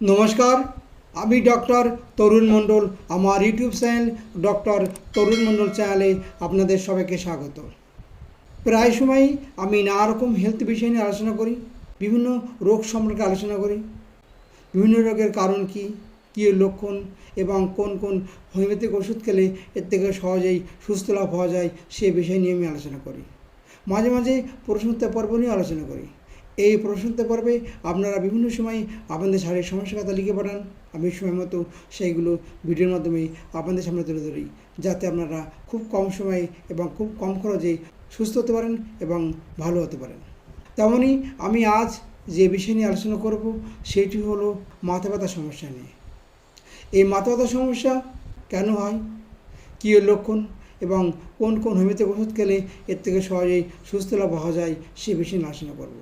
নমস্কার, আমি ডক্টর তরুণ মণ্ডল। আমার YouTube channel doctor Tarun Mondal চ্যানেলে আপনাদের সবাইকে স্বাগত। প্রায় সময়ই আমি নানা রকম হেলথ বিষয় নিয়ে আলোচনা করি, বিভিন্ন রোগ সম্পর্কে আলোচনা করি। বিভিন্ন রোগের কারণ কী কী লক্ষণ, এবং কোন কোন হোমিওপ্যাথিক ওষুধ খেলে এর থেকে সহজেই সুস্থ লাভ হওয়া যায়, সে বিষয় নিয়ে আমি আলোচনা করি। মাঝে মাঝে প্রশ্নোত্তর পর্ব নিয়ে আলোচনা করি। এই প্রশ্নোত্তর পর্বে। আপনারা বিভিন্ন সময় আপনাদের শারীরিক সমস্যার কথা লিখে পাঠান। আমি সময় মতো সেইগুলো ভিডিওর মাধ্যমে আপনাদের সামনে তুলে ধরি, যাতে আপনারা খুব কম সময়ে এবং খুব কম খরচে সুস্থ হতে পারেন এবং ভালো হতে পারেন। তেমনই আমি আজ যে বিষয় নিয়ে আলোচনা করব, সেটি হলো মাথা ব্যথা সমস্যা নিয়ে। এই মাথা ব্যথার সমস্যা কেন হয়? কী লক্ষণ? এবং কোন কোন হোমিওপ্যাথিক ওষুধ খেলে এর থেকে সহজেই সুস্থ লাভ হওয়া যায়, সে বিষয়ে আলোচনা করব।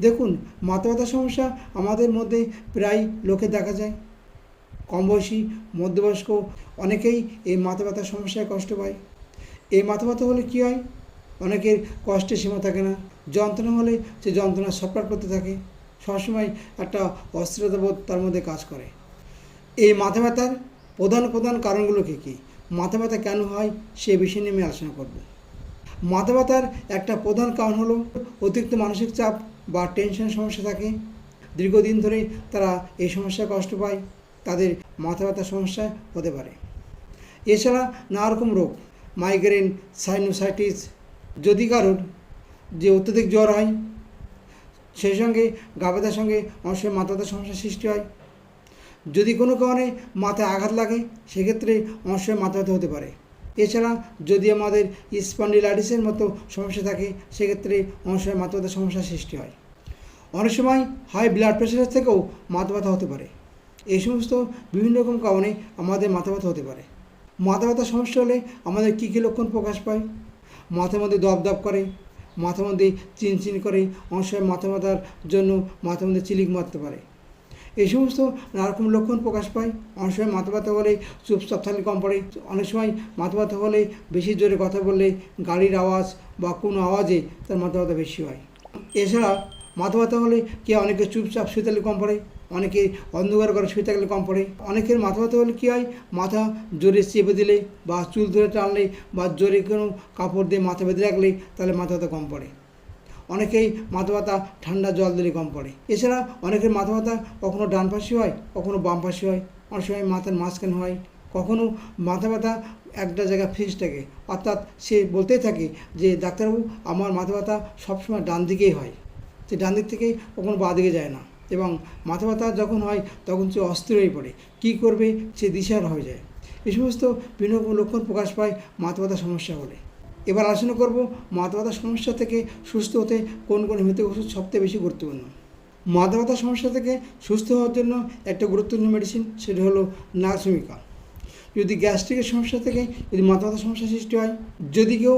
দেখুন, মাথা ব্যথার সমস্যা আমাদের মধ্যে প্রায় লোকে দেখা যায়। কম বয়সী মধ্যবয়স্ক অনেকেই এই মাথা ব্যথার সমস্যায় কষ্ট পায়। এই মাথা ব্যথা হলে কী হয়? অনেকের কষ্টের সীমা থাকে না। যন্ত্রণা হলে সে যন্ত্রণা সফট করতে থাকে। সবসময় একটা অস্থিরতা বোধ তার মধ্যে কাজ করে। এই মাথা ব্যথার প্রধান প্রধান কারণগুলো কী কী? মাথা ব্যথা কেন হয় সে বিষয় নিয়ে আমি আলোচনা করব। মাথা ব্যথার একটা প্রধান কারণ হলো অতিরিক্ত মানসিক চাপ বা টেনশন সমস্যা থাকে, দীর্ঘদিন ধরে তারা এই সমস্যায় কষ্ট পায়, তাদের মাথা ব্যথার সমস্যা হতে পারে। এছাড়া নানা রকম রোগ মাইগ্রেন সাইনোসাইটিস যদি কারোর যে অত্যধিক জ্বর হয়, সেই সঙ্গে গা ব্যথার সঙ্গে সময় মাথা ব্যথার সমস্যার সৃষ্টি হয়। যদি কোনো কারণে মাথায় আঘাত লাগে, সেক্ষেত্রে সময় মাথা ব্যথা হতে পারে। এছাড়া যদি আমাদের স্পন্ডিলাইটিসের মতো সমস্যা থাকে, সেক্ষেত্রে অনেক সময় মাথা ব্যথার সমস্যার সৃষ্টি হয়। অনেক সময় হাই ব্লাড প্রেশারের থেকেও মাথা ব্যথা হতে পারে। এই সমস্ত বিভিন্ন রকম কারণে আমাদের মাথা ব্যথা হতে পারে। মাথা ব্যথার সমস্যা হলে আমাদের কী কী লক্ষণ প্রকাশ পায়? মাথার মধ্যে দপ দপ করে, মাথার মধ্যে চিনচিন করে, অনেক সময় মাথা ব্যথার জন্য মাথার মধ্যে চিলিক মারতে পারে। এই সমস্ত নানারকম লক্ষণ প্রকাশ পায়। অনেক সময় মাথা ব্যথা হলে চুপচাপ থাকলে কম পড়ে। অনেক সময় মাথা ব্যথা হলে বেশি জোরে কথা বললে গাড়ির আওয়াজ বা কোনো আওয়াজে তার মাথা ব্যথা বেশি হয়। এছাড়া মাথা ব্যথা হলে কে অনেকে চুপচাপ শুয়ে থাকলে কম পড়ে? অনেকে অন্ধকার করে শুয়ে থাকলে কম পড়ে। অনেকের মাথা ব্যথা হলে কী হয়? মাথা জোরে চেপে দিলে বা চুল ধরে টানলে বা জোরে কোনো কাপড় দিয়ে মাথা বেঁধে রাখলে তাহলে মাথা ব্যথা কম পড়ে। অনেকেই মাথা ব্যথা, ঠান্ডা জল দিলে কম পড়ে। এছাড়া অনেকের মাথা ব্যথা কখনো ডান পাশে হয়, কখনো বাম পাশে হয়। অনেক সময় মাথার মাঝখানে হয়। কখনো মাথা ব্যথা একটা জায়গায় ফিক্স থাকে। অর্থাৎ সে বলতেই থাকে যে, ডাক্তারবাবু, আমার মাথা ব্যথা সবসময় ডান দিকেই হয়। সে ডান দিক থেকে কখনো বা দিকে যায় না এবং মাথা ব্যথা যখন হয়, তখন সে অস্থির হয়ে পড়ে। কী করবে? সে দিশার হয়ে যায়। এই সমস্ত বিভিন্ন লক্ষণ প্রকাশ পায় মাথা ব্যথা সমস্যা হলে এবার আলোচনা করব মাথা ব্যথার সমস্যা থেকে সুস্থ হতে কোন কোন হোমিওপ্যাথিক ওষুধ সবথেকে বেশি গুরুত্বপূর্ণ? মাথা ব্যথার সমস্যা থেকে সুস্থ হওয়ার জন্য একটা গুরুত্বপূর্ণ মেডিসিন সেটা হলো নার্সমিকা। যদি গ্যাস্ট্রিকের সমস্যা থেকে যদি মাথা ব্যথার সমস্যা সৃষ্টি হয়, যদি কেউ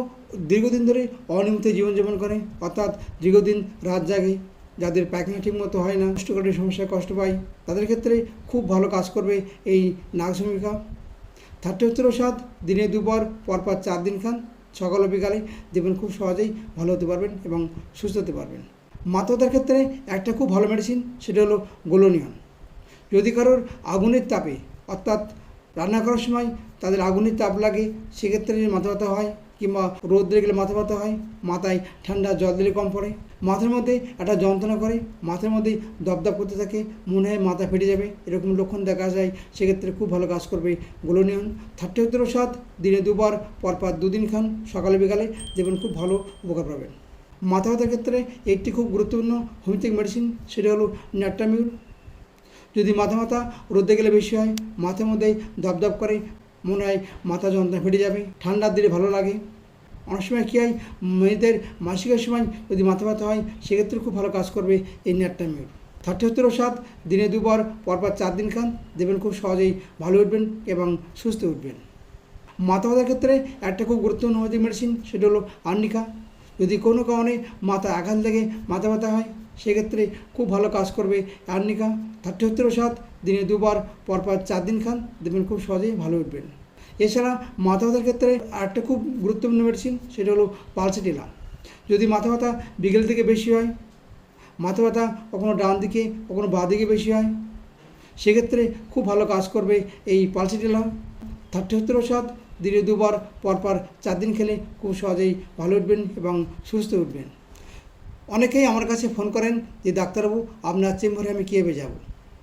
দীর্ঘদিন ধরে অনিয়মিত জীবনযাপন করে, অর্থাৎ দীর্ঘদিন রাত জাগে, যাদের পায়খানা ঠিক মতো হয় না কোষ্ঠকাঠির সমস্যায় কষ্ট পায়, তাদের ক্ষেত্রে খুব ভালো কাজ করবে এই নাগসমিকা থার্টি হচ্ছে সাত দিনে দুবার, পরপর চার দিন খান। সকাল ও বিকালে দেখবেন খুব সহজেই ভালো হতে পারবেন এবং সুস্থ হতে পারবেন। মাথাতার ক্ষেত্রে একটা খুব ভালো মেডিসিন সেটা হলো গোলনিয়ন। যদি কারোর আগুনের তাপে, অর্থাৎ রান্না করার সময় তাদের আগুনের তাপ লাগে, সেক্ষেত্রে মাথা ব্যথা হয় কিংবা রোদ্রে গেলে মাথা ব্যথা হয়, মাথায় ঠান্ডা জল দিলে কম পড়ে, মাথার মধ্যে একটা যন্ত্রণা করে, মাথার মধ্যে দপদপ করতে থাকে, মনে হয় মাথা ফেটে যাবে, এরকম লক্ষণ দেখা যায়, সেক্ষেত্রে খুব ভালো কাজ করবে গোলোনিয়ন। থার্টি সত্তর সাত দিনে দুবার, পরপর দুদিন খান, সকালে বিকালে দেখবেন খুব ভালো উপকার পাবেন। মাথা ব্যথার ক্ষেত্রে একটি খুব গুরুত্বপূর্ণ হোমিওপ্যাথিক মেডিসিন, সেটা হলো ন্যাট্রামিউল যদি মাথা মাথা রোদে গেলে বেশি হয়, মাথার মধ্যে দপদপ করে, মনে হয় মাথা যন্ত্রণা ফেটে যাবে ঠান্ডার দিলে ভালো লাগে। অনেক সময় কী হয়, মেয়েদের মাসিকের সময় যদি মাথা ব্যথা হয় সেক্ষেত্রে খুব ভালো কাজ করবে এই ন্যাট্রামিউল থার্টি সত্তর সাত, দিনে দুবার, পরপর চার দিন খান। দেবেন খুব সহজেই ভালো উঠবেন এবং সুস্থ উঠবেন। মাথা ব্যথার ক্ষেত্রে একটা খুব গুরুত্বপূর্ণ হোমিওপ্যাথিক মেডিসিন সেটা হলো আর্নিকা। যদি কোনো কারণে মাথা আঘাত লেগে মাথা ব্যথা হয়, সেক্ষেত্রে খুব ভালো কাজ করবে আর্নিকা। থার্টি সত্তর সাত, দিনে দুবার, পরপর চার দিন খান। দেবেন খুব সহজেই ভালো উঠবেন। এছাড়া মাথা ব্যথার ক্ষেত্রে আরেকটা খুব গুরুত্বপূর্ণ মেডিসিন সেটা হলো পালসিটিলা যদি মাথা ব্যথা বিকেল থেকে বেশি হয় মাথা ব্যথা কখনো ডান দিকে, কখনো বাঁ দিকে বেশি হয়, সেক্ষেত্রে খুব ভালো কাজ করবে এই পালসিটেলা থার্টি সত্তর ওষুধ দিনে দুবার, পরপর চার দিন খেলে খুব সহজেই ভালো উঠবেন এবং সুস্থ উঠবেন। অনেকেই আমার কাছে ফোন করেন যে, ডাক্তারবাবু, আপনার চেম্বারে আমি কীভাবে যাব?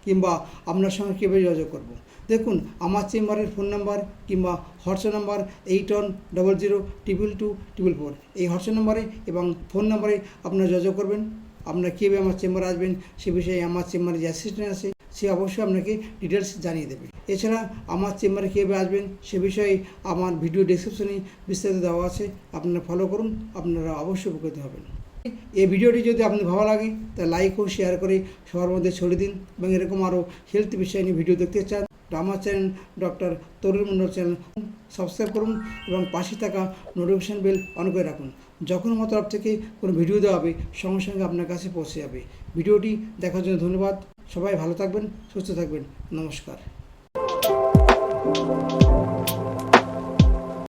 কিংবা, আপনার সঙ্গে কীভাবে যোগাযোগ করব? দেখুন, আমার চেম্বারের ফোন নাম্বার কিংবা WhatsApp number eight one double zero triple two triple four এই হোয়াটসঅ্যাপ নাম্বারে এবং ফোন নাম্বারে আপনারা যোগাযোগ করবেন। আপনারা কীভাবে আমার চেম্বারে আসবেন, সে বিষয়ে আমার চেম্বারে যে অ্যাসিস্ট্যান্ট আছে, সে অবশ্যই আপনাকে ডিটেলস জানিয়ে দেবে। এছাড়া আমার চেম্বারে কীভাবে আসবেন, সে বিষয়ে আমার ভিডিও ডিসক্রিপশনে বিস্তারিত দেওয়া আছে। আপনারা ফলো করুন, আপনারা অবশ্যই উপকৃত হবেন। এই ভিডিওটি যদি আপনার ভালো লাগে তা লাইক ও শেয়ার করে সবার মধ্যে ছড়িয়ে দিন এবং এরকম আরও হেলথ বিষয় নিয়ে ভিডিও দেখতে চান। Drama channel doctor Tarun Mondal channel subscribe করুন এবং পাশে থাকা নোটিফিকেশান বেল অন করে রাখুন। যখন মতো তরফ থেকে কোনো ভিডিও দেওয়া হবে, সঙ্গে সঙ্গে আপনার কাছে পৌঁছে যাবে। ভিডিওটি দেখার জন্য ধন্যবাদ। সবাই ভালো থাকবেন, সুস্থ থাকবেন। নমস্কার।